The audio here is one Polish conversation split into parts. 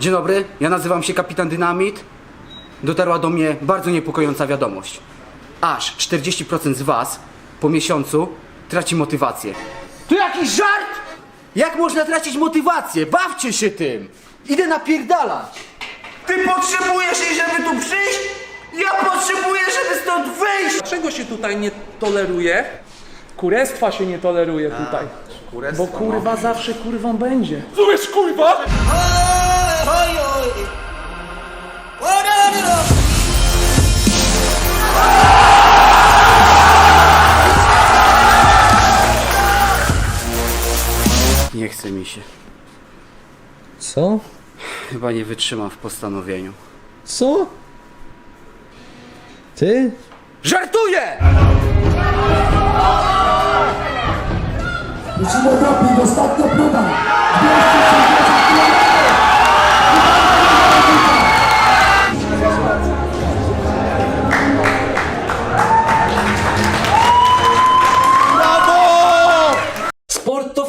Dzień dobry, ja nazywam się Kapitan Dynamit. Dotarła do mnie bardzo niepokojąca wiadomość. Aż 40% z was po miesiącu traci motywację. To jakiś żart? Jak można tracić motywację? Bawcie się tym! Idę napierdalać! Ty potrzebujesz jej, żeby tu przyjść? Ja potrzebuję, żeby stąd wyjść! Czego się tutaj nie toleruje? Kurestwa się nie toleruje tutaj. Bo kurwa zawsze kurwą będzie. Rozumiesz kurwa? Nie chce mi się. Co? Chyba nie wytrzymam w postanowieniu. Co? Ty? Żartuję! Musimy dopiąć ostatnia próba.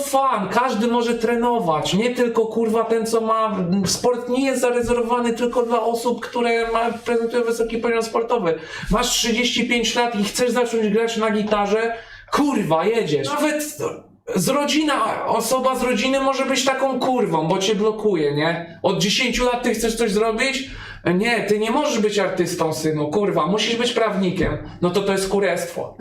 Fan, każdy może trenować, nie tylko kurwa ten co ma. Sport nie jest zarezerwowany tylko dla osób, które ma, prezentują wysoki poziom sportowy. Masz 35 lat i chcesz zacząć grać na gitarze, kurwa, jedziesz. Nawet z rodzina, osoba z rodziny może być taką kurwą, bo cię blokuje, nie? Od 10 lat ty chcesz coś zrobić? Nie, ty nie możesz być artystą, synu, kurwa, musisz być prawnikiem. No to to jest kurestwo.